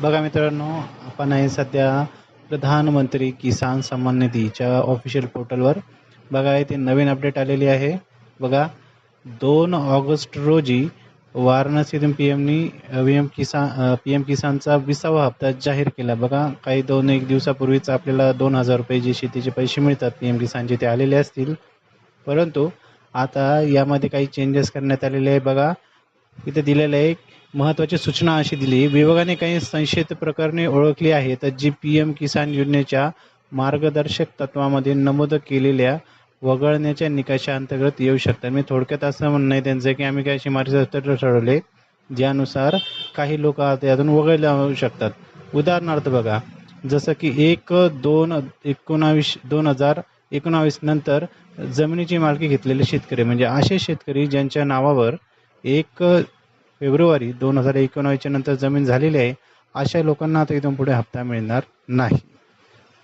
बघा मित्रांनो आपण आहे सध्या प्रधानमंत्री किसान सन्मान निधीच्या ऑफिशियल पोर्टलवर बघा इथे नवीन अपडेट आलेली आहे. बघा दोन ऑगस्ट रोजी वाराणसीतून P एमनी P M Kisan P M किसानचा विसावा हप्ता जाहीर केला. बघा काही दोन एक दिवसापूर्वीच आपल्याला दोन हजार रुपये जे शेतीचे पैसे मिळतात पी एम किसानचे ते आलेले असतील. परंतु आता यामध्ये काही चेंजेस करण्यात आलेले आहे. बघा इथे दिलेलं आहे. महत्त्वाची सूचना अशी दिली. विभागाने काही संशयित प्रकरणे ओळखली आहेत. जी पी एम किसान योजनेच्या मार्गदर्शक तत्वामध्ये नमूद केलेल्या वगळण्याच्या निकषाअंतर्गत येऊ शकतात. मी थोडक्यात असं म्हणणं आहे त्यांचं की आम्ही काही अशी ठरवले ज्यानुसार काही लोक आता यातून वगळले जाऊ शकतात. उदाहरणार्थ बघा जसं की एक दोन एकोणावीस दोन हजार एकोणावीस नंतर जमिनीची मालकी घेतलेले शेतकरी म्हणजे असे शेतकरी ज्यांच्या नावावर एक फेब्रुवारी दोन हजार एकोणावीसच्या नंतर जमीन झालेली आहे अशा लोकांना आता इथून पुढे हप्ता मिळणार नाही.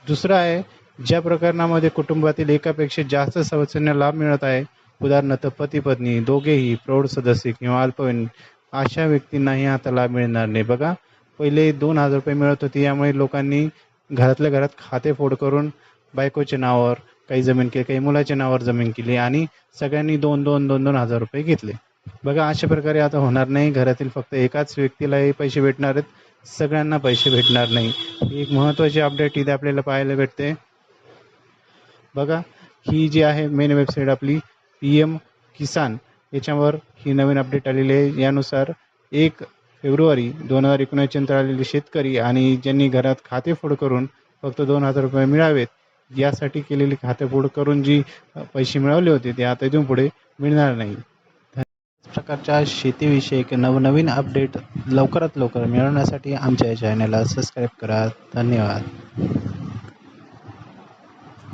दुसरं आहे ज्या प्रकरणामध्ये कुटुंबातील एकापेक्षा जास्त सदस्यांना लाभ मिळत आहे उदाहरणार्थ पती पत्नी दोघेही प्रौढ सदस्य किंवा अल्पवयीन अशा व्यक्तींनाही आता लाभ मिळणार नाही. बघा पहिले दोन हजार रुपये मिळत होते यामुळे लोकांनी घरातल्या घरात खाते फोड करून बायकोच्या नावावर काही जमीन केली काही मुलाच्या नावावर जमीन केली आणि सगळ्यांनी दोन दोन दोन दोन हजार रुपये घेतले. बघा अशा प्रकारे आता होणार नाही. घरातील फक्त एकाच व्यक्तीला हे पैसे भेटणार आहेत. सगळ्यांना पैसे भेटणार नाही. ही एक महत्त्वाची अपडेट इथे आपल्याला पाहायला भेटते. बघा ही जी आहे मेन वेबसाईट आपली पी एम किसान याच्यावर ही नवीन अपडेट आलेली आहे. यानुसार एक फेब्रुवारी दोन हजार एकोणीसच्या नंतर आलेले शेतकरी आणि ज्यांनी घरात खातेफोड करून फक्त दोन हजार रुपये मिळावेत यासाठी केलेली खातेफोड करून जी पैसे मिळवले होते ते आता इथून पुढे मिळणार नाही. प्रकारच्या शेतीविषयक नवनवीन अपडेट लवकरात लवकर मिळवण्यासाठी आमच्या या चॅनलला सबस्क्राईब करा. धन्यवाद.